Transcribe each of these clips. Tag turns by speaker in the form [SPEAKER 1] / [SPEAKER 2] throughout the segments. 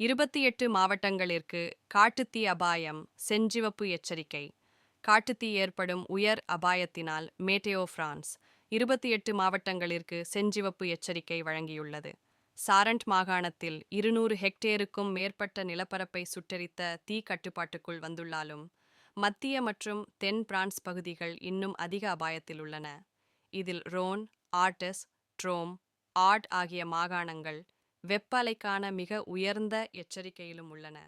[SPEAKER 1] இருபத்தி எட்டு மாவட்டங்களிற்கு காட்டுத்தீ அபாயம் செஞ்சிவப்பு எச்சரிக்கை. காட்டுத்தீ ஏற்படும் உயர் அபாயத்தினால் மேட்டேயோ பிரான்ஸ் இருபத்தி எட்டு மாவட்டங்களிற்கு செஞ்சிவப்பு எச்சரிக்கை வழங்கியுள்ளது. சாரண்ட் மாகாணத்தில் இருநூறு ஹெக்டேருக்கும் மேற்பட்ட நிலப்பரப்பை சுட்டரித்த தீ கட்டுப்பாட்டுக்குள் வந்துள்ளாலும் மத்திய மற்றும் தென் பிரான்ஸ் பகுதிகள் இன்னும் அதிக அபாயத்தில் உள்ளன. இதில் ரோன் ஆர்டஸ் ட்ரோம் ஆட் ஆகிய மாகாணங்கள் வெப்ப அலைக்கான மிக உயர்ந்த எச்சரிக்கையிலும் உள்ளன.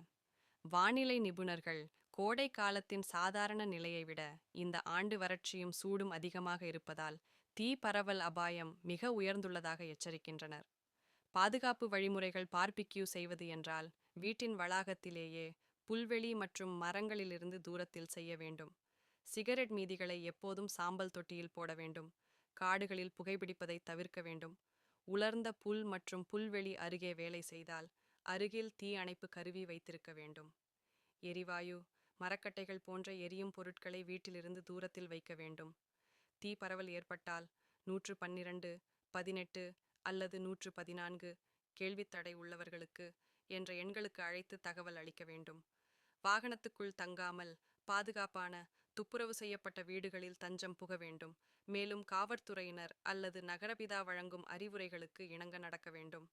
[SPEAKER 1] வானிலை நிபுணர்கள் கோடை காலத்தின் சாதாரண நிலையை விட இந்த ஆண்டு வறட்சியும் சூடும் அதிகமாக இருப்பதால் தீ பரவல் அபாயம் மிக உயர்ந்துள்ளதாக எச்சரிக்கின்றனர். பாதுகாப்பு வழிமுறைகள் பார்பிக்யூ செய்வது என்றால் வீட்டின் வளாகத்திலேயே புல்வெளி மற்றும் மரங்களிலிருந்து தூரத்தில் செய்ய வேண்டும். சிகரெட் மீதிகளை எப்போதும் சாம்பல் தொட்டியில் போட வேண்டும். காடுகளில் புகைப்பிடிப்பதை தவிர்க்க வேண்டும். உலர்ந்த புல் மற்றும் புல்வெளி அருகே வேலை செய்தால் அருகில் தீ அணைப்பு கருவி வைத்திருக்க வேண்டும். எரிவாயு மரக்கட்டைகள் போன்ற எரியும் பொருட்களை வீட்டிலிருந்து தூரத்தில் வைக்க வேண்டும். தீ பரவல் ஏற்பட்டால் நூற்று பன்னிரண்டு பதினெட்டு அல்லது நூற்று பதினான்கு கேள்வித்தடை உள்ளவர்களுக்கு என்ற எண்களுக்கு அழைத்து தகவல் அளிக்க வேண்டும். வாகனத்துக்குள் தங்காமல் பாதுகாப்பான துப்புரவு செய்யப்பட்ட வீடுகளில் தஞ்சம் புக வேண்டும். மேலும் காவற்துறையினர் அல்லது நகரபிதா வழங்கும் அறிவுரைகளுக்கு இணங்க நடக்க வேண்டும்.